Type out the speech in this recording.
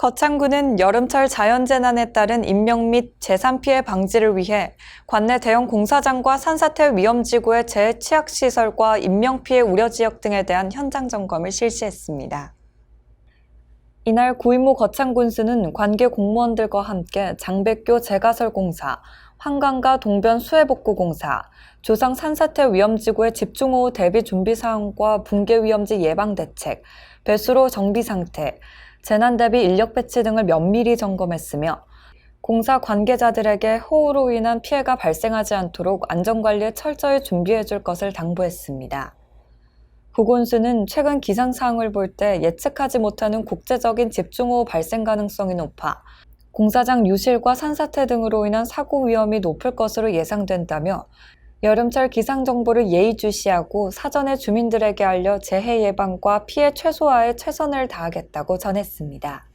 거창구는 여름철 자연재난에 따른 인명 및 재산 피해 방지를 위해 관내 대형 공사장과 산사태 위험지구의 재취약시설과 인명피해 우려지역 등에 대한 현장 점검을 실시했습니다. 이날 구인모 거창군수는 관계 공무원들과 함께 장백교 재가설 공사, 환강가 동변 수해복구 공사, 조상 산사태 위험지구의 집중호우 대비 준비 사항과 붕괴 위험지 예방 대책, 배수로 정비 상태, 재난 대비 인력 배치 등을 면밀히 점검했으며 공사 관계자들에게 호우로 인한 피해가 발생하지 않도록 안전관리에 철저히 준비해 줄 것을 당부했습니다. 구군수는 최근 기상 상황을 볼 때 예측하지 못하는 국제적인 집중호우 발생 가능성이 높아 공사장 유실과 산사태 등으로 인한 사고 위험이 높을 것으로 예상된다며 여름철 기상 정보를 예의주시하고 사전에 주민들에게 알려 재해 예방과 피해 최소화에 최선을 다하겠다고 전했습니다.